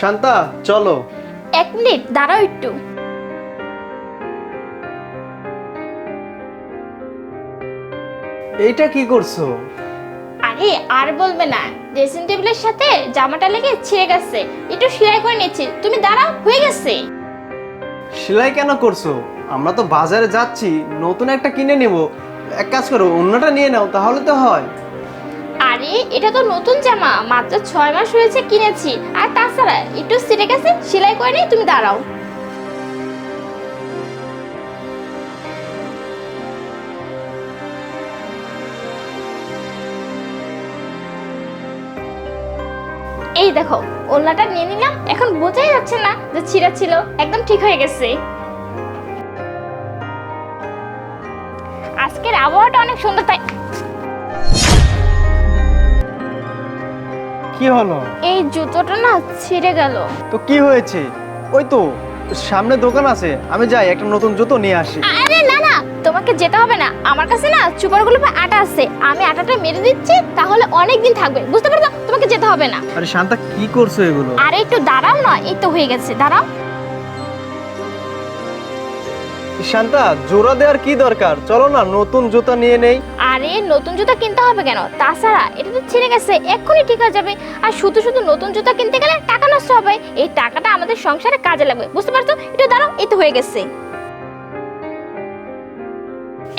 শান্তা চলো। এক মিনিট দাঁড়াও একটু। এইটা কি করছ? আরে আর বলবে না। ড্রেসিং টেবিলের সাথে জামাটা লেগে ছিঁড়ে গেছে। একটু সেলাই করে নিচ্ছি। তুমি দাঁড়াও হয়ে গেছে। সেলাই কেন করছ? আমরা তো বাজারে যাচ্ছি নতুন একটা কিনে নেব। এক কাজ করো অন্যটা নিয়ে নাও তাহলে তো হয়। আরে, এটা তো নতুন জামা। মাত্র ছয় মাস হয়েছে কিনেছি। আর তাছাড়া, একটু ছিঁড়ে গেছে সেলাই করে নিয়ে তুমি দাঁড়াও। এই দেখো ওলনাটা নিয়ে নিলাম। এখন বোঝাই যাচ্ছে না যে ছিঁড়া ছিল। একদম ঠিক হয়ে গেছে। আজকের আবহাওয়াটা অনেক সুন্দর, তাই কি হলো? এই জুতোটা না ছিঁড়ে গেল। তো কি হয়েছে? ওই তো সামনে দোকান আছে আমি যাই একটা নতুন জুতো নিয়ে আসি। আরে না না তোমাকে যেতে হবে না। আমার কাছে না চুপারগুলো আটা আছে। আমি আটাটা মেরে দিচ্ছি তাহলে অনেক দিন থাকবে। বুঝতে পারছ তোমাকে যেতে হবে না। আরে শান্তা কি করছ এগুলো? আরে একটু দাঁড়াও না এই তো হয়ে গেছে দাঁড়াও। শান্তা জোড়া দেওয়ার কি দরকার? চলো না নতুন জুতা নিয়ে নেই। আরে নতুন জুতা কিনতে হবে কেন? তাছাড়া এটা তো ছিঁড়ে গেছে এক্ষুনি ঠিক হয়ে যাবে। আর শুধু শুধু নতুন জুতা কিনতে গেলে টাকা নষ্ট হবে। এই টাকাটা আমাদের সংসারে কাজে লাগবে বুঝতে পারছ? একটু দাঁড়াও এই তো হয়ে গেছে।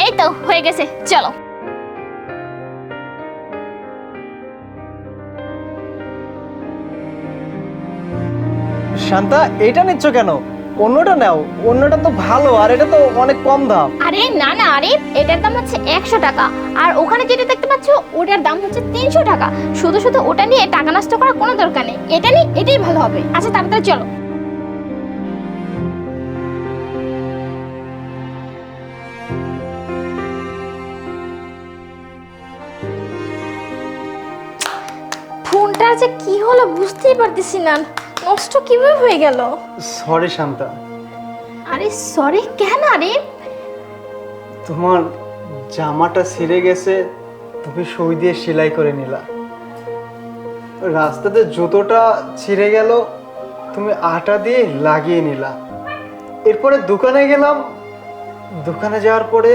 এই তো হয়ে গেছে চলো। শান্তা এইটা নিচ্ছ কেন? অন্যটা নাও, অন্যটা তো ভালো, আর এটা তো অনেক কম দাম। আরে না না, আরে এটার দাম হচ্ছে একশো টাকা। আর ওখানে যেটা দেখতে পাচ্ছ, ওটার দাম হচ্ছে তিনশো টাকা। শুধু শুধু ওটা নিয়ে টাকা নষ্ট করার কোনো দরকার নেই। এটা নিয়ে এটাই ভালো হবে। আচ্ছা তাড়াতাড়ি চলো। ফোনটা যে কি হলো বুঝতেই পারতেছি না। নষ্ট কীভাবে হয়ে গেল? সরি শান্তা। আরে সরি কেন আরে? তোমার জামাটা ছিঁড়ে গেছে তুমি সই দিয়ে সেলাই করে নিলা। রাস্তাতে জুতোটা ছিঁড়ে গেল তুমি আটা দিয়ে লাগিয়ে নিলা। এরপরে দোকানে গেলাম। দোকানে যাওয়ার পরে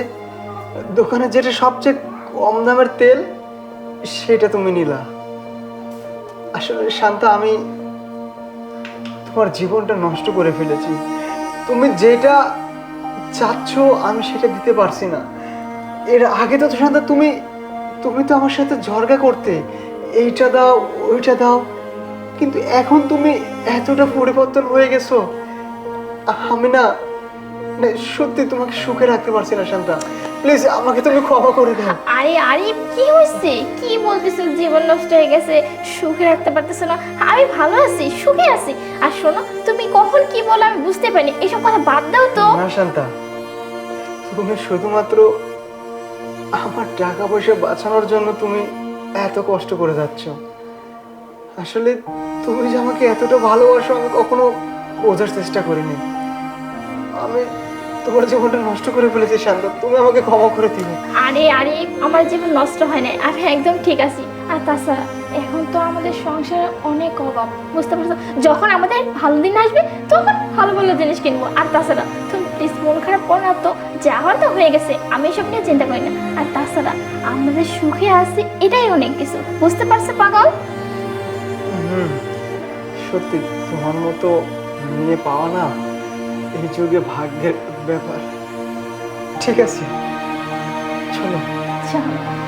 দোকানে যেটা সবচেয়ে কম দামের তেল সেটা তুমি নিলা। আসলে শান্তা আমি তোমার জীবনটা নষ্ট করে ফেলেছি। তুমি যেটা চাচ্ছ আমি সেটা দিতে পারছি না। এর আগে তো শান্তা তুমি তুমি তো আমার সাথে ঝরগা করতে। এইটা দাও ওইটা দাও। কিন্তু এখন তুমি এতটা পরিবর্তন হয়ে গেছো। আমি না, সত্যি তোমাকে সুখে রাখতে পারছি না শান্তা প্লিজ আমাকে তুমি ক্ষমা করে দাও। আরে আরে কি হয়েছে? কি বলতেছো? জীবন নষ্ট হয়ে গেছে সুখে রাখতে পারতেছো না। আমি ভালো আছি সুখে আছি। আর শোনো তুমি কখন কি বলো আমি বুঝতে পারিনি। এসব কথা বাদ দাও তো। না শান্তা। তুমি শুধুমাত্র আমার টাকা পয়সা বাঁচানোর জন্য তুমি এত কষ্ট করে যাচ্ছ। আসলে তুমি যে আমাকে এতটা ভালোবাসো আমি কখনো বোঝার চেষ্টা করিনি। আমি তোমার জীবনটা নষ্ট করে ফেলেছি শান্ত। তুমি আমাকে ক্ষমা করে দিবে আরে আরে আমার জীবন নষ্ট হয় না আমি একদম ঠিক আছি। আর তাছাড়া এখন তো আমাদের সংসারে অনেক অভাব। বুঝতে পারছ? যখন আমাদের ভালো দিন আসবে তখন ভালো ভালো জিনিস কিনবো। আর তাছাড়া তুমি প্লিজ মন খারাপ করো না তো। যা হওয়ার তো হয়ে গেছে। আমি এসব নিয়ে চিন্তা করি না। আর তাছাড়া আমাদের সুখে আছি এটাই অনেক কিছু। বুঝতে পারছ পাগল? সত্যি তোমার মতো মেয়ে পাওয়া না এই যুগে ভাগ্যের ব্যাপার। ঠিক আছে? চলো। চলো।